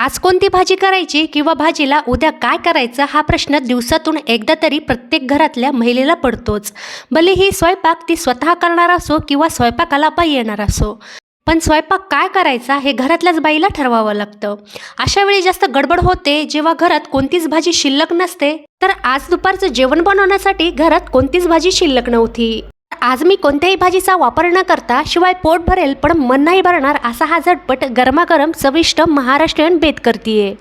आज कोणती भाजी करायची किंवा भाजीला उद्या काय करायचं हा प्रश्न दिवसातून एकदा तरी प्रत्येक घरातल्या महिलेला पडतोच. भले ही स्वयंपाक ती स्वतः करणार असो किंवा स्वयंपाकाला बाई येणार असो. पण स्वयंपाक काय करायचा हे घरातल्याच बाईला ठरवावं लागतं. अशा वेळी जास्त गडबड होते जेव्हा घरात कोणतीच भाजी शिल्लक नसते. तर आज दुपारचं जेवण बनवण्यासाठी घरात कोणतीच भाजी शिल्लक नव्हती. आज मी कोणत्याही भाजीचा वापर न करता शिवाय पोट भरेल पण मन नाही भरणार असा हा झटपट गरमागरम चविष्ट महाराष्ट्रीयन बेत करतीये.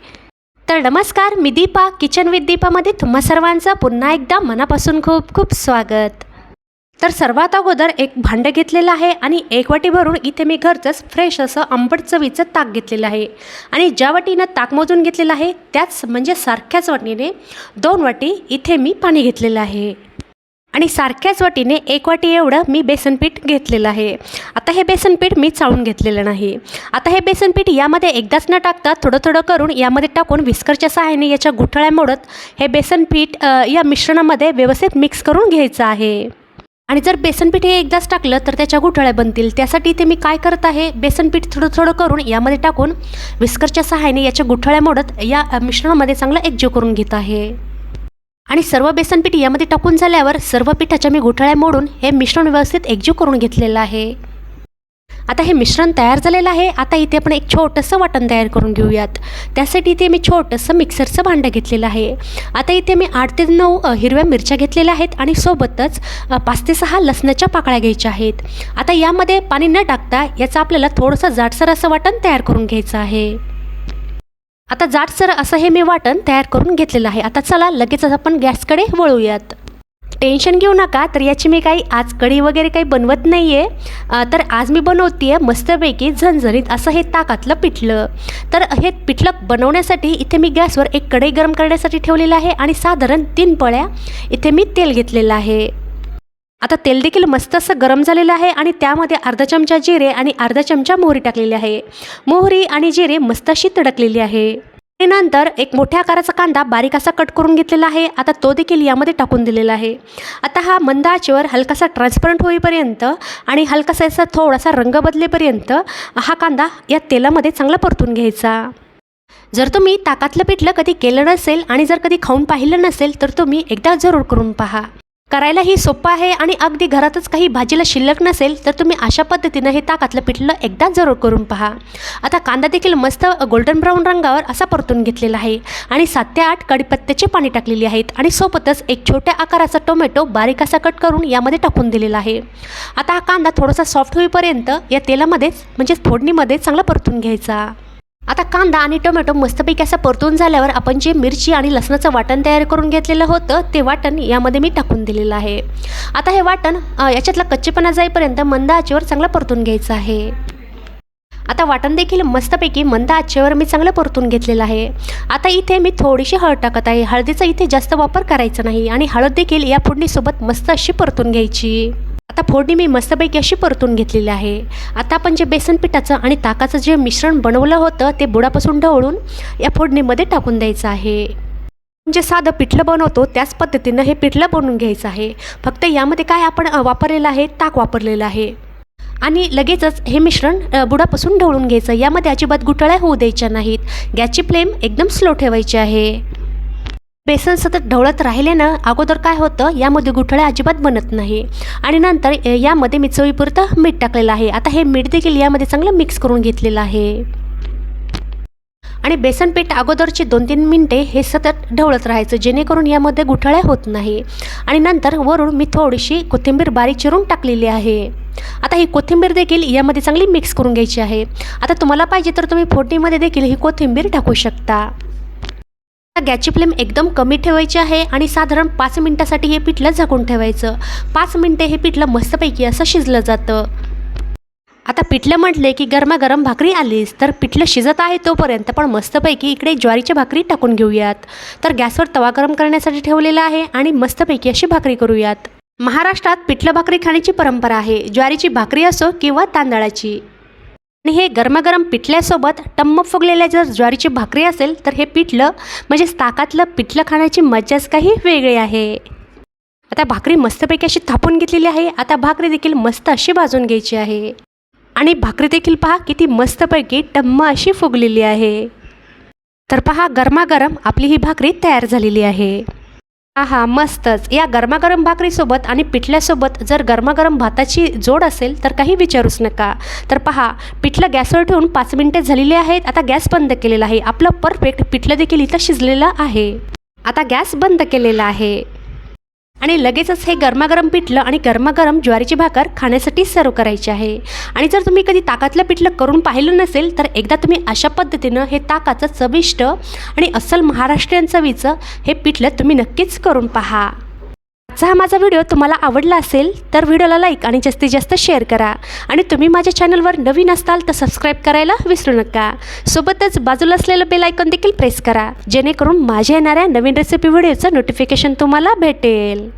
तर नमस्कार मी दीपा किचन विथ दीपामध्ये तुम्हा सर्वांचं पुन्हा एकदा मनापासून खूप खूप स्वागत. तर सर्वात अगोदर एक भांडं घेतलेलं आहे आणि एक वाटी भरून इथे मी घरचंच फ्रेश असं आंबट चवीचं ताक घेतलेलं आहे. आणि ज्या वाटीनं ताक मोजून घेतलेलं आहे त्याच म्हणजे सारख्याच वाटीने दोन वाटी इथे मी पाणी घेतलेलं आहे. आणि सारख्याच वाटीने एक वाटी एवढं मी बेसनपीठ घेतलेलं आहे. आता हे बेसनपीठ मी चाळून घेतलेलं नाही. आता हे बेसनपीठ यामध्ये एकदाच न टाकता थोडं थोडं करून यामध्ये टाकून विस्करच्या सहाय्याने याच्या गुठळ्या मोडत हे बेसनपीठ या मिश्रणामध्ये व्यवस्थित मिक्स करून घ्यायचं आहे. आणि जर बेसनपीठ हे एकदाच टाकलं तर त्याच्या गुठळ्या बनतील. त्यासाठी ते मी काय करत आहे? बेसनपीठ थोडं थोडं करून यामध्ये टाकून विस्करच्या सहाय्याने याच्या गुठळ्या मोडत या मिश्रणामध्ये चांगलं एकजीव करून घेत आहे. आणि सर्व बेसन पीठ यामध्ये टाकून झाल्यावर सर्व पिठाच्या मी घोटाळ्या मोडून हे मिश्रण व्यवस्थित एकजीव करून घेतलेलं आहे. आता हे मिश्रण तयार झालेलं आहे. आता इथे आपण एक छोटंसं वाटण तयार करून घेऊयात. त्यासाठी इथे मी छोटंसं मिक्सरचं भांडं घेतलेलं आहे. आता इथे मी आठ ते नऊ हिरव्या मिरच्या घेतलेल्या आहेत आणि सोबतच पाच ते सहा लसणाच्या पाकळ्या घ्यायच्या आहेत. आता यामध्ये पाणी न टाकता याचं आपल्याला थोडंसं जाडसर असं वाटण तयार करून घ्यायचं आहे. आता जाडसर असं हे मी वाटण तयार करून घेतलेलं आहे. आता चला लगेचच आपण गॅसकडे वळूयात. टेन्शन घेऊ नका तर याची मी काही आज कढी वगैरे काही बनवत नाही आहे तर आज मी बनवते आहे मस्तपैकी झणझणीत असं हे ताकातलं पिठलं. तर हे पिठलं बनवण्यासाठी इथे मी गॅसवर एक कढई गरम करण्यासाठी ठेवलेलं आहे आणि साधारण तीन पळ्या इथे मी तेल घेतलेलं आहे. आता तेल देखील मस्त असं गरम झालेलं आहे आणि त्यामध्ये अर्धा चमचा जिरे आणि अर्धा चमचा मोहरी टाकलेली आहे. मोहरी आणि जिरे मस्त अशी तडकलेली आहे. नंतर एक मोठ्या आकाराचा कांदा बारीक असा कट करून घेतलेला आहे. आता तो देखील यामध्ये टाकून दिलेला आहे. आता हा मंद आचेवर हलकासा ट्रान्सपरंट होईपर्यंत आणि हलकासा असा थोडासा रंग बदलेपर्यंत हा कांदा या तेलामध्ये चांगला परतून घ्यायचा. जर तुम्ही ताकातलं पिठलं कधी केलं नसेल आणि जर कधी खाऊन पाहिलं नसेल तर तुम्ही एकदा जरूर करून पहा. करायलाही सोपं आहे आणि अगदी घरातच काही भाजीला शिल्लक नसेल तर तुम्ही अशा पद्धतीनं हे ताकातलं पिठलं एकदा जरूर करून पहा. आता कांदा देखील मस्त गोल्डन ब्राऊन रंगावर असा परतून घेतलेला आहे आणि सात ते आठ कडीपत्त्याची पाणी टाकलेली आहेत आणि सोबतच एक छोट्या आकाराचा टोमॅटो बारीक असा कट करून यामध्ये टाकून दिलेला आहे. आता हा कांदा थोडासा सॉफ्ट होईपर्यंत या तेलामध्येच म्हणजेच फोडणीमध्ये चांगला परतून घ्यायचा. आता कांदा आणि टोमॅटो मस्तपैकी असं परतून झाल्यावर आपण जे मिरची आणि लसणाचं वाटण तयार करून घेतलेलं होतं ते वाटण यामध्ये मी टाकून दिलेलं आहे. आता हे वाटण याच्यातला कच्चेपणा जाईपर्यंत मंद आचेवर चांगलं परतून घ्यायचं आहे. आता वाटण देखील मस्तपैकी मंद आचेवर मी चांगलं परतून घेतलेलं आहे. आता इथे मी थोडीशी हळद टाकत आहे. हळदीचा इथे जास्त वापर करायचा नाही आणि हळद देखील या फोडणीसोबत मस्त अशी परतून घ्यायची. आता फोडणी मी मस्तपैकी अशी परतून घेतलेली आहे. आता आपण जे बेसन पिठाचं आणि ताकाचं जे मिश्रण बनवलं होतं ते बुडापासून ढवळून या फोडणीमध्ये टाकून द्यायचं आहे. जे साधं पिठलं बनवतो त्याच पद्धतीनं हे पिठलं बनवून घ्यायचं आहे. फक्त यामध्ये काय आपण वापरलेलं आहे ताक वापरलेलं आहे. आणि लगेचच हे मिश्रण बुडापासून ढवळून घ्यायचं. यामध्ये अजिबात गुठळ्या होऊ द्यायच्या नाहीत. गॅसची फ्लेम एकदम स्लो ठेवायची आहे. बेसन सतत ढवळत राहिल्यानं अगोदर काय होतं? यामध्ये गुठळ्या अजिबात बनत नाही. आणि नंतर यामध्ये मी चवीपुरतं मीठ टाकलेलं आहे. आता हे मीठ देखील यामध्ये चांगलं मिक्स करून घेतलेलं आहे. आणि बेसन पीठ अगोदरची दोन तीन मिनटे हे सतत ढवळत राहायचं जेणेकरून यामध्ये गुठळ्या होत नाही. आणि नंतर वरून मी थोडीशी कोथिंबीर बारीक चिरून टाकलेली आहे. आता ही कोथिंबीर देखील यामध्ये चांगली मिक्स करून घ्यायची आहे. आता तुम्हाला पाहिजे तर तुम्ही फोडणीमध्ये देखील ही कोथिंबीर टाकू शकता. गॅसची फ्लेम एकदम कमी ठेवायची आहे आणि साधारण पाच मिनटासाठी हे पिठलं झाकून ठेवायचं. पाच मिनटे हे पिठलं मस्तपैकी असं शिजलं जातं. आता पिठलं म्हटले की गरमागरम भाकरी आलीच तर पिठलं शिजत आहे तोपर्यंत पण मस्तपैकी इकडे ज्वारीची भाकरी टाकून घेऊयात. तर गॅसवर तवा गरम करण्यासाठी ठेवलेला आहे आणि मस्तपैकी अशी भाकरी करूयात. महाराष्ट्रात पिठलं भाकरी खाण्याची परंपरा आहे. ज्वारीची भाकरी असो किंवा तांदळाची. आणि हे गरमागरम पिठल्यासोबत टम्म फुगलेल्या जर ज्वारीची भाकरी असेल तर हे पिठलं म्हणजेच ताकातलं पिठलं खाण्याची मजाच काही वेगळी आहे. आता भाकरी मस्तपैकी अशी थापून घेतलेली आहे. आता भाकरी देखील मस्त अशी भाजून घ्यायची आहे. आणि भाकरी देखील पहा किती मस्तपैकी टम्म अशी फुगलेली आहे. तर पहा गरमागरम आपली ही भाकरी तयार झालेली आहे. हा मस्तच. या गरमागरम भाकरीसोबत आणि पिठल्यासोबत जर गरमागरम भाताची जोड असेल तर काही विचारूच नका. तर पहा पिठलं गॅसवर ठेवून पाच मिनटे झालेली आहेत. आता गॅस बंद केलेला आहे. आपलं परफेक्ट पिठलं देखील इथं शिजलेलं आहे. आता गॅस बंद केलेला आहे. आणि लगेचच हे गरमागरम पिठलं आणि गरमागरम ज्वारीची भाकर खाण्यासाठी सर्व करायची आहे. आणि जर तुम्ही कधी ताकातलं पिठलं करून पाहिलं नसेल तर एकदा तुम्ही अशा पद्धतीनं हे ताकाचं चविष्ट आणि अस्सल महाराष्ट्रीयन चवीचं हे पिठलं तुम्ही नक्कीच करून पहा. आजचा हा माझा व्हिडिओ तुम्हाला आवडला असेल तर व्हिडिओला लाईक आणि जास्तीत जास्त शेअर करा. आणि तुम्ही माझ्या चॅनलवर नवीन असताल तर सबस्क्राईब करायला विसरू नका. सोबतच बाजूला असलेलं बेल आयकॉन देखील प्रेस करा जेणेकरून माझ्या येणाऱ्या नवीन रेसिपी व्हिडिओचं नोटिफिकेशन तुम्हाला भेटेल.